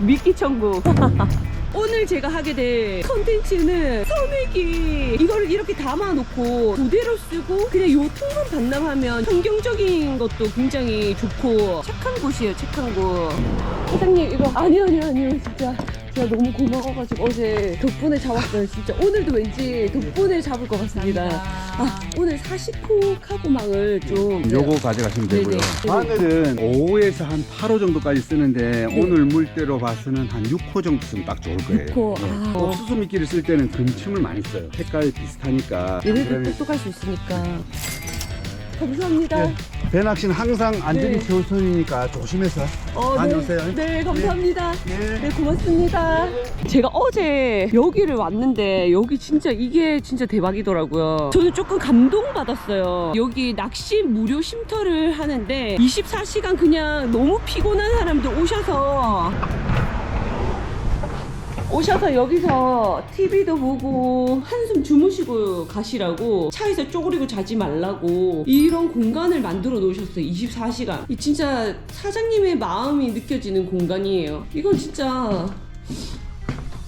미끼 천국. 오늘 제가 하게 될 컨텐츠는 선액이 이거를 이렇게 담아놓고 그대로 쓰고 그냥 요 통만 반납하면 환경적인 것도 굉장히 좋고 착한 곳이에요 착한 곳. 사장님 이거 아니요 아니요 아니요 진짜 제가 너무 고마워가지고 어제 덕분에 잡았어요 진짜 오늘도 왠지 덕분에 잡을 것 같습니다 아 오늘 40호 카고망을 좀 요거 가져가시면 되고요. 네네. 바늘은 5호에서 한 8호 정도까지 쓰는데 네. 오늘 물때로 봐서는 한 6호 정도 쓰면 딱 좋을 거예요. 6호, 네. 아. 옥수수 미끼를 쓸 때는 금침을 많이 써요. 색깔 비슷하니까. 얘네들 똑똑할 수 있으니까 감사합니다 네. 배낚시는 항상 안전이 네. 최우선이니까 조심해서 어, 다녀오세요. 네, 네, 감사합니다. 네. 네, 고맙습니다. 제가 어제 여기를 왔는데 여기 진짜 이게 진짜 대박이더라고요. 저는 조금 감동받았어요. 여기 낚시 무료 쉼터를 하는데 24시간 그냥 너무 피곤한 사람들 오셔서 오셔서 여기서 TV도 보고 한숨 주무시고 가시라고 차에서 쪼그리고 자지 말라고 이런 공간을 만들어 놓으셨어요 24시간. 이 진짜 사장님의 마음이 느껴지는 공간이에요. 이건 진짜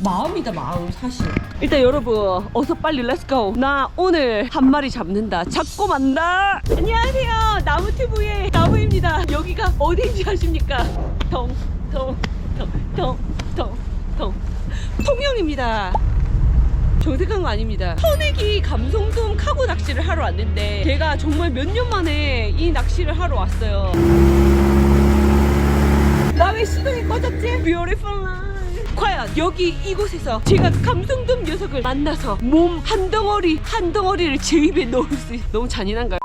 마음이다 마음 사실. 일단 여러분 어서 빨리 렛츠고 나 오늘 한 마리 잡는다. 잡고 만다 안녕하세요. 나무튜브의 나무입니다. 여기가 어디인지 아십니까? 통통통통통 통 통영입니다 정색한 거 아닙니다 선액이 감성돔 카고 낚시를 하러 왔는데 제가 정말 몇 년 만에 이 낚시를 하러 왔어요 나 왜 시동이 꺼졌지? Beautiful life. 과연 여기 이곳에서 제가 감성돔 녀석을 만나서 몸 한 덩어리 한 덩어리를 제 입에 넣을 수 있... 너무 잔인한가요?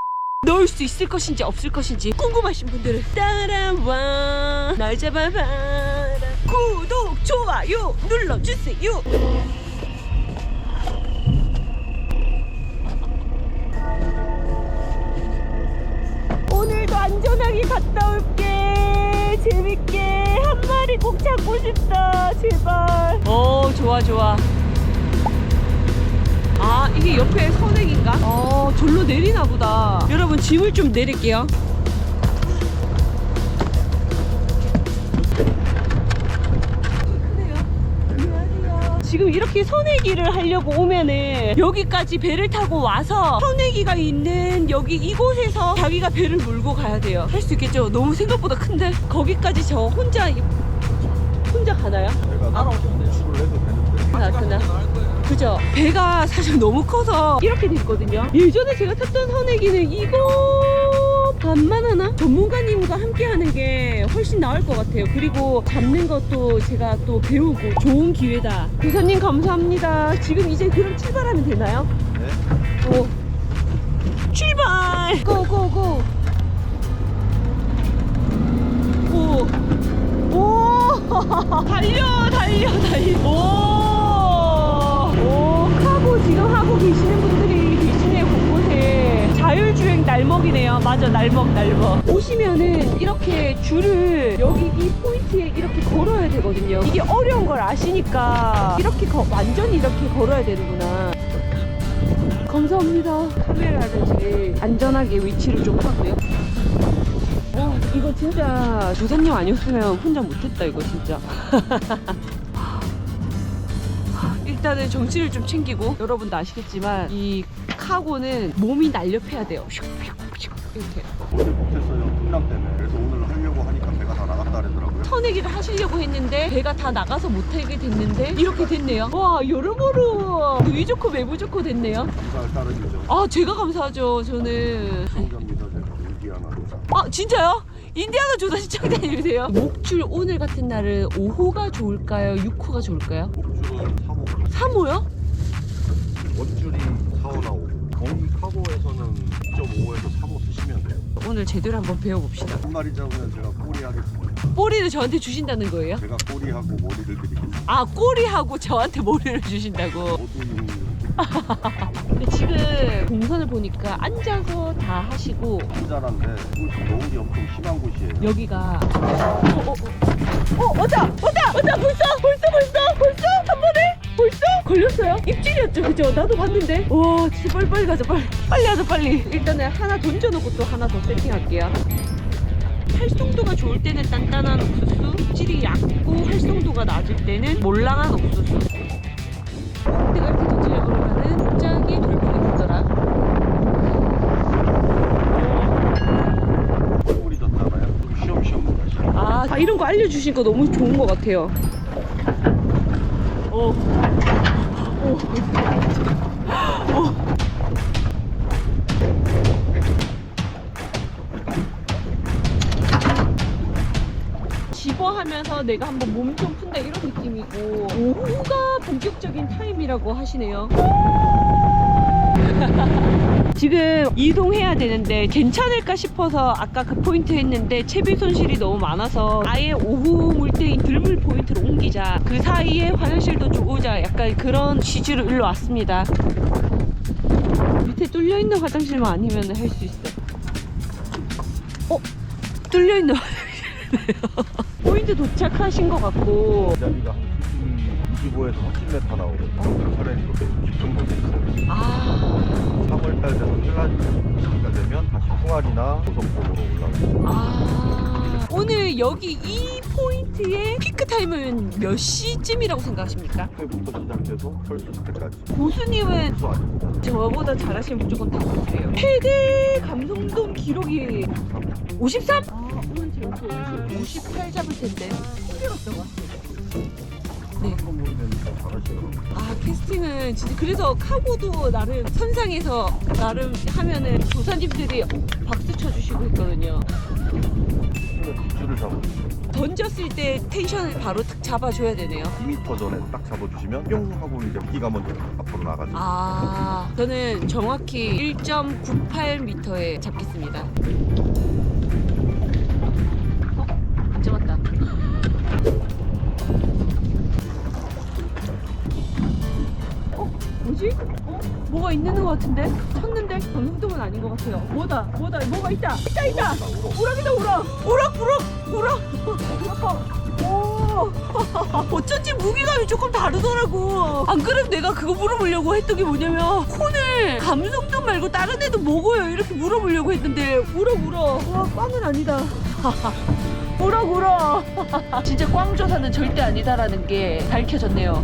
넣을 수 있을 것인지 없을 것인지 궁금하신 분들은 따라와 날 잡아봐라 구독 좋아요 눌러주세요. 오늘도 안전하게 갔다 올게. 재밌게 한 마리 꼭 잡고 싶다. 제발. 오 좋아 좋아. 아 이게 옆에 선액인가? 어 절로 내리나 보다. 여러분 짐을 좀 내릴게요 지금 이렇게 선회기를 하려고 오면은 여기까지 배를 타고 와서 선회기가 있는 여기 이곳에서 자기가 배를 몰고 가야 돼요. 할 수 있겠죠? 너무 생각보다 큰데 거기까지 저 혼자 혼자 가나요? 제가 따라오시면 대출을 해도 되는데 아, 그나 그죠? 배가 사실 너무 커서 이렇게 됐거든요. 예전에 제가 탔던 선회기는 이거 반만 하나? 전문가님과 함께 하는 게 훨씬 나을 것 같아요. 그리고 잡는 것도 제가 또 배우고 좋은 기회다. 교사님 감사합니다. 지금 이제 그럼 출발하면 되나요? 네. 오. 출발! 고고고! 오! 오! 달려, 달려, 달려! 오! 오! 카고 지금 하고 계시는 곳곳에. 자율주행 날먹이네요. 맞아, 날먹, 날먹. 오시면은 이렇게 줄을 여기 이 포인트에 이렇게 걸어야 되거든요. 이게 어려운 걸 아시니까 이렇게 거- 완전히 이렇게 걸어야 되는구나. 감사합니다. 카메라를 제일 안전하게 위치를 좀 하고요. 와, 이거 진짜 조사님 아니었으면 혼자 못했다, 이거 진짜. 일단은 정신을 좀 챙기고 여러분도 아시겠지만 이 카고는 몸이 날렵해야 돼요. 이렇게. 어제 못했어요 풍랑 때문에 그래서 오늘 하려고 하니까 배가 다 나갔다 그러더라고요 터내기를 하시려고 했는데 배가 다 나가서 못하게 됐는데 이렇게 됐네요. 와 여러모로 위 좋고 매부 좋고 됐네요. 잘 따르죠 아 제가 감사하죠. 저는 성장입니다 제가 인디아나 조사 아 진짜요? 인디아나 조사 시청자님이세요? 목줄 오늘 같은 날은 5호가 좋을까요? 6호가 좋을까요? 목줄은 3호 3호요? 원줄이 4호 나오고 거기 카고에서는 2.5에서 3호 쓰시면 돼요. 오늘 제대로 한번 배워봅시다. 한 마리 잡으면 제가 꼬리 하겠습니다 꼬리를 저한테 주신다는 거예요? 제가 꼬리하고 머리를 드리겠습니다 아 꼬리하고 저한테 머리를 주신다고? 모두 이용 근데 지금 동선을 보니까 앉아서 다 하시고 한자란데 이곳이 노을이 엄청 심한 곳이에요. 여기가 어, 어, 어. 어 왔다! 왔다! 왔다! 벌써! 벌써 벌써! 벌써 걸렸어요 입질이었죠 그죠 나도 봤는데 와 진짜 빨리 빨리 가자 빨리 빨리 하자 빨리 일단은 하나 던져놓고 또 하나 더 세팅할게요 활성도가 좋을 때는 단단한 옥수수, 질이 얕고 활성도가 낮을 때는 몰랑한 옥수수. 내가 이렇게 던지려고 그러면은 갑자기 돌풍이 불더라. 쉬엄쉬엄. 아, 아, 이런 거 알려주시니까 너무 좋은 것 같아요. 어. 어. 어. 집어하면서 내가 한번 몸 좀 푼다 이런 느낌이고 오후가 본격적인 타임이라고 하시네요. 지금 이동해야 되는데 괜찮을까 싶어서 아까 그 포인트 했는데 채비 손실이 너무 많아서 아예 오후 물때인 들물 포인트로 옮기자. 그 사이에 화장실도 좁으자. 약간 그런 취지로 일로 왔습니다. 밑에 뚫려있는 화장실만 아니면 할 수 있어. 어? 뚫려있는 화장실이네요. 포인트 도착하신 것 같고. 기다리다. 15에서 30m 나오고 설엔 그렇게 깊은 곳에 있어요. 아. 3월달 돼서 힐라리가 되면 다시 송알이나 고속봉으로 올라오고. 아. 오늘 여기 이 포인트의 피크타임은 몇 시쯤이라고 생각하십니까? 그때부터 시작해서 설수 때까지. 고수님은 저보다 잘하시면 무조건 다 고수예요. 최대 감성동 기록이 53? 아, 오늘 제가 58 잡을 텐데. 힘들었던 것 같아요. 네. 아, 캐스팅은 진짜 그래서 카고도 나름 선상에서 나름 하면은 조사님들이 박수 쳐주시고 있거든요. 잡아주세요. 던졌을 때 텐션을 바로 딱 잡아줘야 되네요. 2m 전에 딱 잡아주시면 뿅 하고 이제 기가 먼저 앞으로 나가죠. 아, 저는 정확히 1.98m에 잡겠습니다. 어? 안 잡았다. 뭐지? 어? 뭐가 있는 것 같은데? 쳤는데? 전능동은 아닌 것 같아요. 뭐다? 뭐다? 뭐가 있다! 있다! 있다! 우럭이다 우럭! 우럭! 우럭! 우럭! 우럭! 오! 어쩐지 무게감이 조금 다르더라고. 안 그래도 내가 그거 물어보려고 했던 게 뭐냐면 콘을 감성도 말고 다른 애도 먹어요 이렇게 물어보려고 했는데 울어 울어. 와 꽝은 아니다. 울어 울어. 진짜 꽝 조사는 절대 아니다라는 게 밝혀졌네요.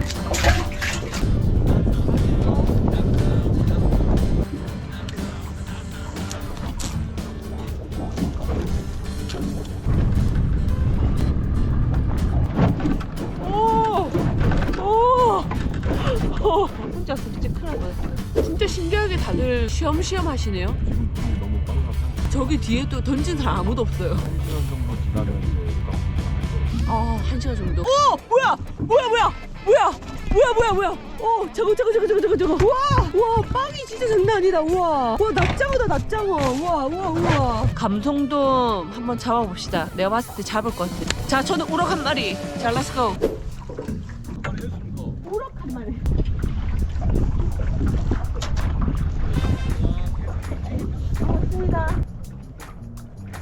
쉬엄쉬엄 하시네요. 지금 불이 너무 빨라서 저기 뒤에 또 던진 사람 아무도 없어요. 1시간 정도 지나면 이제 깜빡이 아, 한 시간 정도. 오! 뭐야! 뭐야, 뭐야! 뭐야! 뭐야, 뭐야, 뭐야! 어, 저거, 저거, 저거, 저거, 저거, 저거. 우와! 와, 빵이 진짜 장난 아니다. 우와. 와, 납장어다, 납장어. 우와, 우와, 우와. 감성돔 한번 잡아봅시다. 내가 봤을 때 잡을 것 같아. 자, 저는 우럭 한 마리. 자, 렛츠고. 우럭 한 마리.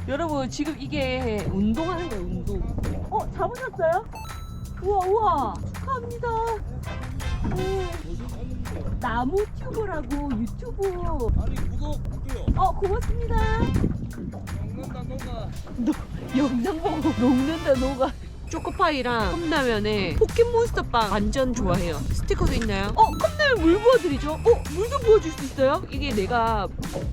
여러분 지금 이게 운동하는 거예요 운동. 어 잡으셨어요? 우와 우와. 축하합니다. 오, 나무 튜브라고 유튜브. 아니 구독할게요. 어 고맙습니다. 먹는다 녹아. 너, 영상 보고 녹는다 녹아 초코파이랑 컵라면에 포켓몬스터 빵 완전 좋아해요. 스티커도 있나요? 어 컵라면 물 부어드리죠. 어 물도 부어줄 수 있어요? 이게 내가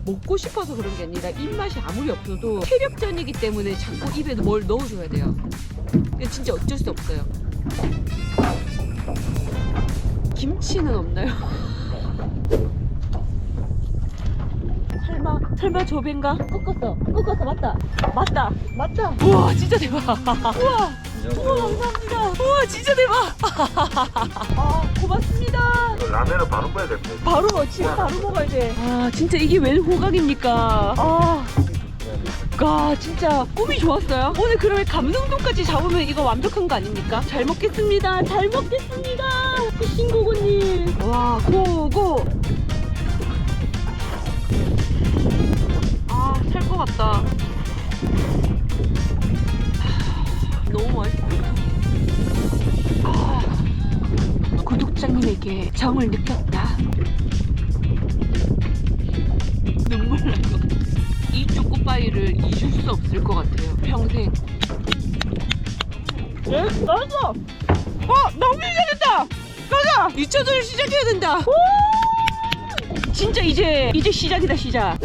먹고 싶어서 그런 게 아니라 입맛이 아무리 없어도 체력전이기 때문에 자꾸 입에 뭘 넣어줘야 돼요. 진짜 어쩔 수 없어요. 김치는 없나요? 설마 설마 저 배인가? 꺾었어. 꺾었어 맞다. 맞다. 맞다. 우와 진짜 대박. 우와 우와 감사합니다 우와 진짜 대박 아 고맙습니다 라면은 바로 빼야 됩니다. 바로 지금 바로 먹어야 돼 아 진짜 이게 웬 호각입니까 아 아, 진짜 꿈이 좋았어요. 오늘 그러면 감성돔까지 잡으면 이거 완벽한 거 아닙니까? 잘 먹겠습니다. 잘 먹겠습니다. 신고고님. 와, 고고. 아, 살것 같다. 구독자님에게 정을 느꼈다. 눈물 나고. 이 초코파이를 잊을 수수 없을 것 같아요. 평생. 네? 나왔어! 어! 너무 시작했다! 가자! 2차전을 시작해야 된다! 오! 진짜 이제, 이제 시작이다, 시작.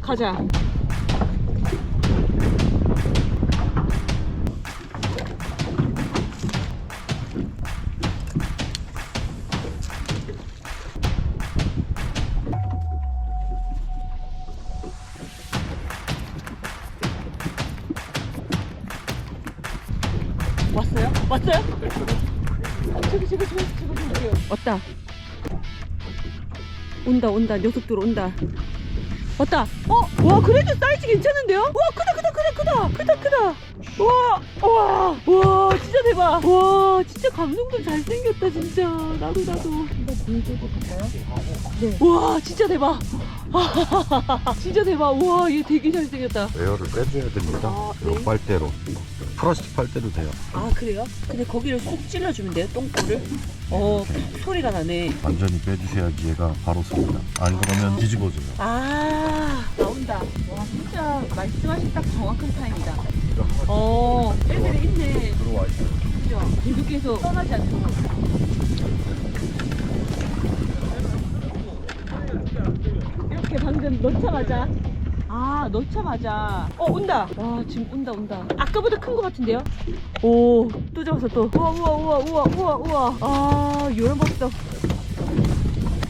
가자. 왔어요? 왔어요? 저기 저기 저기 저기 저기 왔다 온다 온다 녀석들 온다 왔다 어? 와 그래도 사이즈 괜찮은데요? 와 크다 크다 크다 크다 크다 크다 와와 와 진짜 대박 와 진짜 감성도 잘생겼다 진짜 나도 나도 네 와 진짜 대박 진짜 대박 와얘 되게 잘생겼다 에어를 빼줘야 됩니다. 아, 네. 빨대로. 플라스틱 빨대도 돼요. 아 그래요? 근데 거기를 쏙 찔러주면 돼요 똥꼬를? 어 소리가 나네 완전히 빼주셔야지 얘가 바로 씁니다. 안 그러면 뒤집어져요. 아 나온다 와 진짜 말씀하신 딱 정확한 타임이다 어 애들이 있네 들어와 있어요. 그죠? 계속해서 떠나지 않도록 이렇게 방금 넣자마자 아 넣자마자 어 온다 와 지금 온다 온다 아까보다 큰거 같은데요? 오 또 잡았어 또 우와 우와 우와 우와 우와 우와 아 요런 법도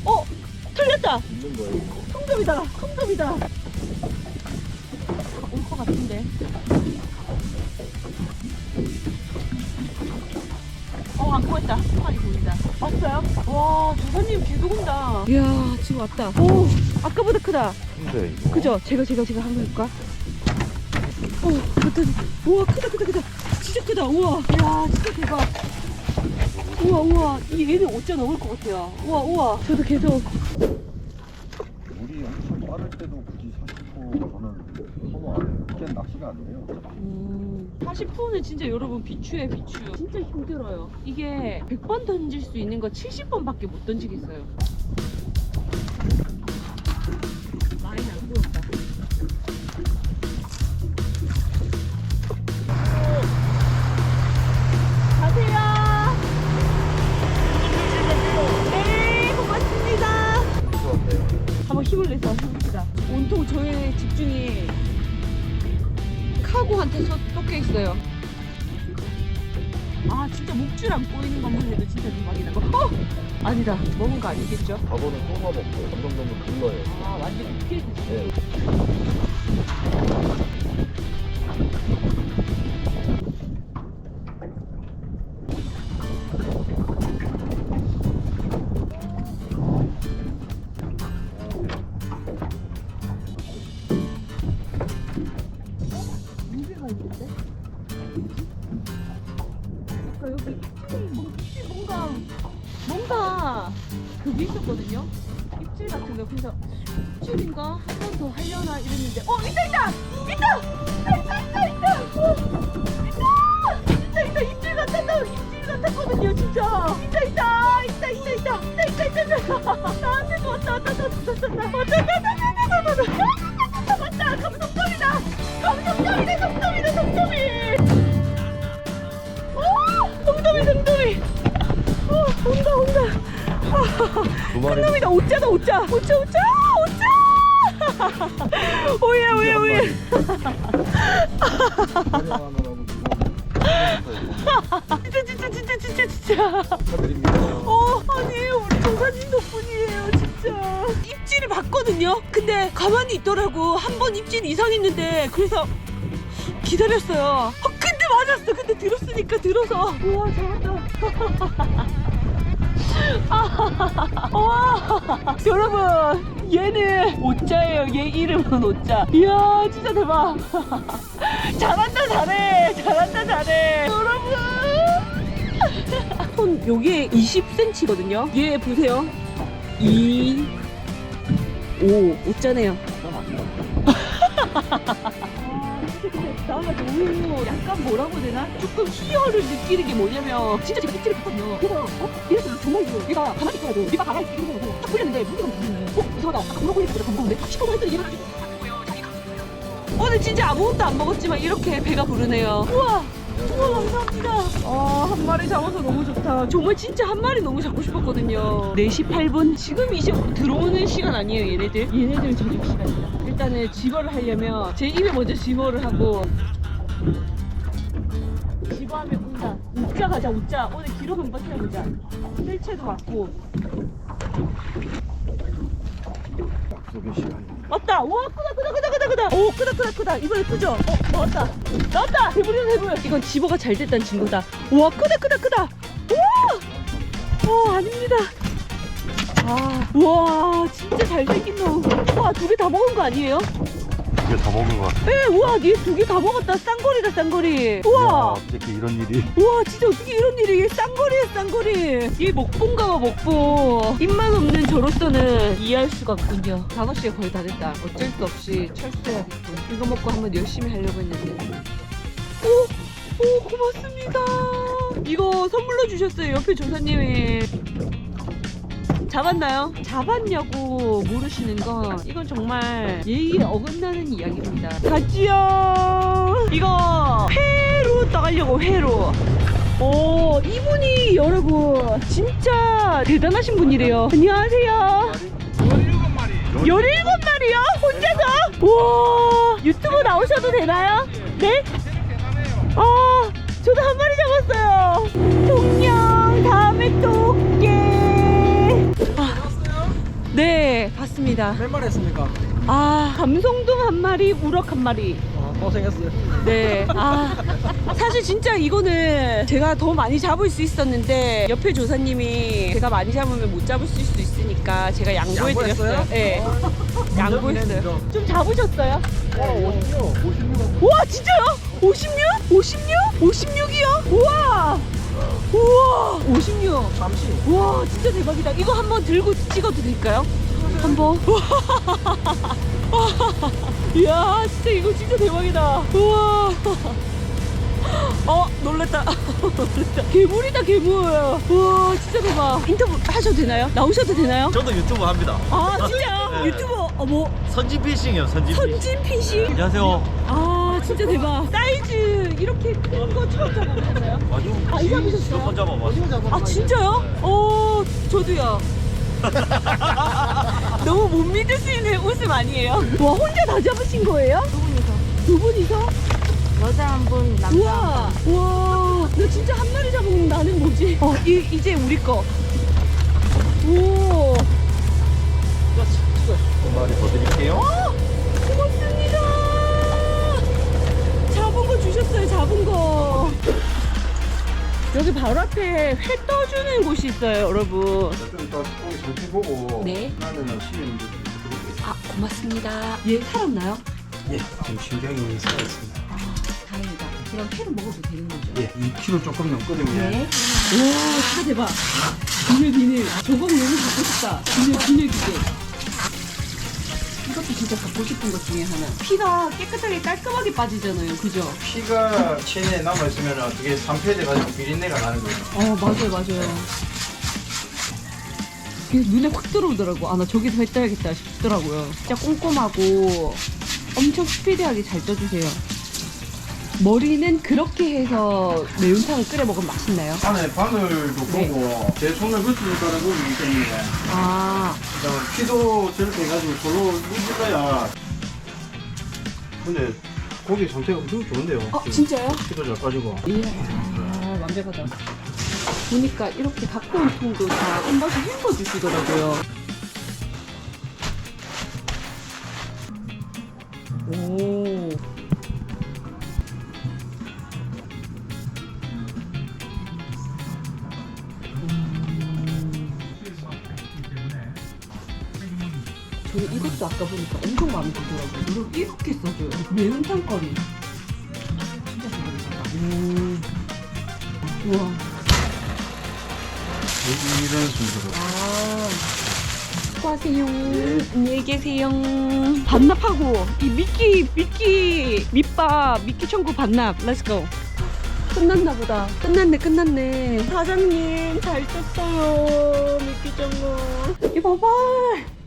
어 틀렸다 있는 거예요. 통점이다 통점이다 올 것 같은데 어, 안 보였다. 팔이 보인다. 왔어요? 와, 조사님 계속 온다. 이야, 지금 왔다. 오, 아까보다 크다. 근데 이거 그죠? 제가, 제가, 제가 한번 해볼까? 오, 어떤, 우와, 크다, 크다, 크다. 진짜 크다. 우와, 이야, 진짜 대박. 우와, 우와. 이 얘는 5자 넘을 것 같아요. 우와, 우와. 저도 계속. 물이 엄청 빠를 때도 굳이 40호가 저는 선호 안 해요. 그게 낚시가 안 돼요. 음, 40분은 진짜 여러분 비추에 비추. 진짜 힘들어요. 이게 100번 던질 수 있는 거 70번밖에 못 던지겠어요. 있죠? 저거는 또 그래서 입질인가 한 번 더 하려나 이랬는데. 어 있다 마리. 한놈이다. 오짜다 오짜. 오짜 오짜 오짜. 오예 오예 오예. 진짜 진짜 진짜 진짜 진짜. 어 아니에요 우리 조사진 덕분이에요 진짜. 입질을 봤거든요? 근데 가만히 있더라고. 한 번 입질 이상했는데 그래서 기다렸어요. 어, 근데 맞았어. 근데 들었으니까 들어서. 우와 잘한다 와. 여러분 얘는 오짜예요. 얘 이름은 오짜 이야 진짜 대박. 잘한다 잘해. 잘한다 잘해. 여러분. 손 여기에 20cm거든요. 얘 보세요. 2 5 오짜네요 나가 너무 약간 뭐라고 해야 되나? 조금 희열을 느끼는 게 뭐냐면 진짜 제가 입질을 봤거든요 그래서 어? 이랬어요 정말 이거 얘가 가만히 있어야죠 얘가 가만히 있는 거고 딱 풀렸는데 무게가 무거워 어? 이상하다 아까 뭐라고 했는데 무거운데 싶어서 했더니 얘가 가지고 감정이라고 오늘 진짜 아무것도 안 먹었지만 이렇게 배가 부르네요. 우와. 우와 감사합니다. 아, 한 마리 잡아서 너무 좋다. 정말 진짜 한 마리 너무 잡고 싶었거든요. 4시 8분. 지금 이제 들어오는 시간 아니에요, 얘네들? 얘네들 저녁 시간이다. 일단은 집어를 하려면 제 입에 먼저 집어를 하고 집어하면 온다. 웃자 가자, 웃자. 오늘 기록 한번 세워보자. 뜰채도 맞고. 약속의 시간이. 맞다. 와 크다 크다 크다 크다 크다. 오 크다 크다 크다. 이번에 크죠? 어 나왔다. 나왔다. 대부분 대부분. 이건 집어가 잘 됐다는 친구다. 와 크다 크다 크다. 우와. 어 아닙니다. 아, 와 진짜 잘생긴 놈. 와 두 개 다 먹은 거 아니에요? 이게 다 먹은 거 같아. 에, 우와 니두개 다 먹었다. 쌍거리다 쌍거리. 우와. 어떻게 이런 일이. 우와 진짜 어떻게 이런 일이 이게 쌍거리야 쌍거리 이게 먹봉가봐 먹봉 입만 없는 저로서는 이해할 수가 없군요 5시가 거의 다 됐다 어쩔 수 없이 철수해야겠군 이거 먹고 한번 열심히 하려고 했는데 오! 오 고맙습니다 이거 선물로 주셨어요 옆에 조사님이 잡았나요? 잡았냐고 모르시는 건 이건 정말 예의에 어긋나는 이야기입니다. 가지요. 이거 회로 떠가려고 회로. 오 이분이 여러분 진짜 대단하신 분이래요. 안녕하세요. 17마리요? 혼자서? 와 유튜브 나오셔도 되나요? 네? 아 저도 한 마리 잡았어요. 동녕 다음에 또 네 봤습니다. 몇 마리 했습니까? 아 감성동 한 마리 우럭 한 마리. 아, 고생했어요. 네. 아, 사실 진짜 이거는 제가 더 많이 잡을 수 있었는데 옆에 조사님이 제가 많이 잡으면 못 잡을 수도 있으니까 제가 양보해드렸어요. 양보했어요? 네. 양보했어요. 인정. 좀 잡으셨어요? 어, 오십요. 오십니다. 와, 진짜요? 56? 56? 56이요? 우와! 우와! 56. 잠시. 와, 진짜 대박이다. 이거 한번 들고 찍어도 될까요? 한번. 이야, 진짜 이거 진짜 대박이다. 우와. 어, 놀랬다. 놀랬다. 괴물이다, 괴물. 우와, 진짜 대박. 인터뷰 하셔도 되나요? 나오셔도 되나요? 저도 유튜브 합니다. 아, 진짜요? 네. 유튜버, 어머, 선진 피싱이요, 선진 피싱. 선진 피싱? 안녕하세요. 아, 진짜 대박. 사이즈 이렇게 큰 거 처음 잡아보셨어요? 아니요. 아, 이거 잡으셨어요? 몇번 잡아봤어요. 아 진짜요? 어 저도요. 너무 못 믿을 수 있는 웃음 아니에요? 와 혼자 다 잡으신 거예요? 두 분이서. 두 분이서? 여자 한 분, 남자 우와 와. 나 진짜 한 마리 잡으면 나는 뭐지? 어 이, 이제 우리 거. 오. 한 마리 더 드릴게요. 어, 여기 바로 앞에 회 떠주는 곳이 있어요, 여러분. 좀 이따 고기 상태 보고. 네. 나는 시인데 아, 고맙습니다. 얘 살았나요? 예, 지금 신경이 살아있습니다. 아, 다행이다. 그럼 회로 먹어도 되는 거죠? 예, 2kg 조금 넘거든요. 네. 와, 진짜 대박. 비늘, 비늘. 저거 너무 갖고 싶다. 비늘, 비늘 기계. 이것도 진짜 갖고 싶은 것 중에 하나. 피가 깨끗하게 깔끔하게 빠지잖아요. 그죠? 피가 체내에 남아있으면 어떻게 산패 돼가지고 비린내가 나는 거예요. 어, 맞아요, 맞아요. 그게 눈에 확 들어오더라고. 아, 나 저기서 회 떠야겠다 싶더라고요. 진짜 꼼꼼하고 엄청 스피디하게 잘 떠주세요. 머리는 그렇게 해서 매운탕을 끓여 먹으면 맛있나요? 안에 바늘도 네. 보고 제 손을 따라 보기 때문에 아, 피도 저렇게 해가지고 저로 누질러야 근데 고기 상태가 엄청 좋은데요. 어, 지금 진짜요? 피도 잘 빠지고. 예. 아, 완벽하다. 보니까 이렇게 갖고 온 통도 다한 번씩 헹궈 주시더라고요. 저는 이것도 아까 보니까 엄청 마음에 들더라고요. 이렇게, 이렇게 써줘요. 매운탕 거리. 진짜 좋아요. 오. 우와. 이런 순서로. 아. 수고하세요. 안녕히 계세요. 반납하고 이 미끼 미끼 밑밥 미끼 청구 반납. 렛츠고. 끝났나 보다. 끝났네 끝났네. 사장님 잘 떴어요. 미끼 청구. 이거 봐봐.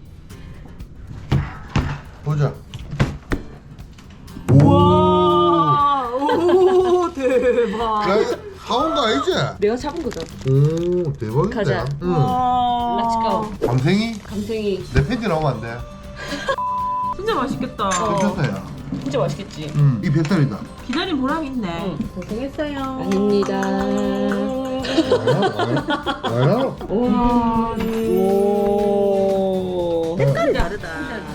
대박. 야, 사온 거 아니지? 내가 잡은 거죠. 오 대박인데. 가자. 응. 렛츠고. 감생이 감생이 내 팬티 나오면 안 돼. 진짜 맛있겠다. 괜찮다야. 진짜 맛있겠지. 응. 이 배탈이다. 기다린 보람 있네. 고생했어요. 아닙니다. 와요. 와, 오. 색깔이 다르다.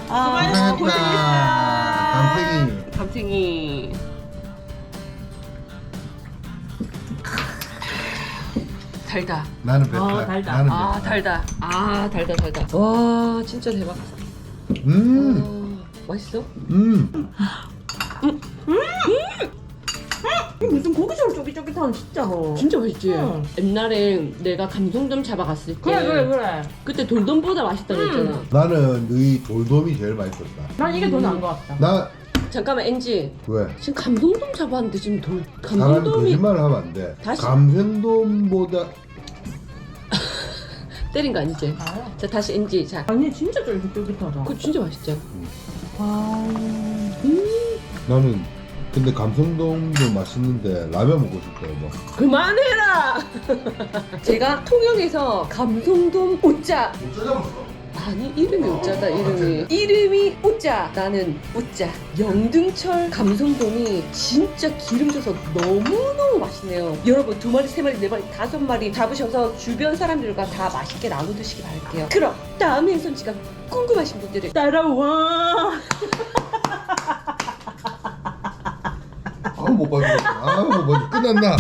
아, 고생했다. 감생이. 감생이. 달다. 나는 배탈. 아 달다. 나는 아 배탈. 달다. 아 달다 달다. 와 진짜 대박. 음. 아, 맛있어? 음. 무슨 고기처럼 쫄깃쫄깃한 진짜. 진짜 맛있지. 응. 옛날에 내가 감성돔 잡아갔을 때 그래 그래 그래. 그때 돌돔보다 맛있다고 했잖아. 나는 너희 돌돔이 제일 맛있었다. 난 이게 더 나은 것 같다. 나 잠깐만 엔지 왜? 지금 감성돔 잡았는데 지금 돌 사람 감성돔이 거짓말 하면 안 돼. 다시- 감생돔보다 때린 거 아니지? 자 다시 엔지 자. 아니 진짜 쫄깃쫄깃하다. 그거 진짜 맛있죠. 나는 근데 감성돔도 맛있는데 라면 먹고 싶다 뭐. 그만해라. 제가 통영에서 감성돔 오짜 못 찾아봤어. 아니 이름이 오짜다 이름이 이름이 오짜 나는 오짜 영등철 감성돔이 진짜 기름져서 너무너무 맛있네요 여러분 두 마리 세 마리 네 마리 다섯 마리 잡으셔서 주변 사람들과 다 맛있게 나눠 드시기 바랄게요 그럼 다음에 행선지가 궁금하신 분들은 따라와 아우 못 봐주겠어. 아우 못 봐주. 끝났나?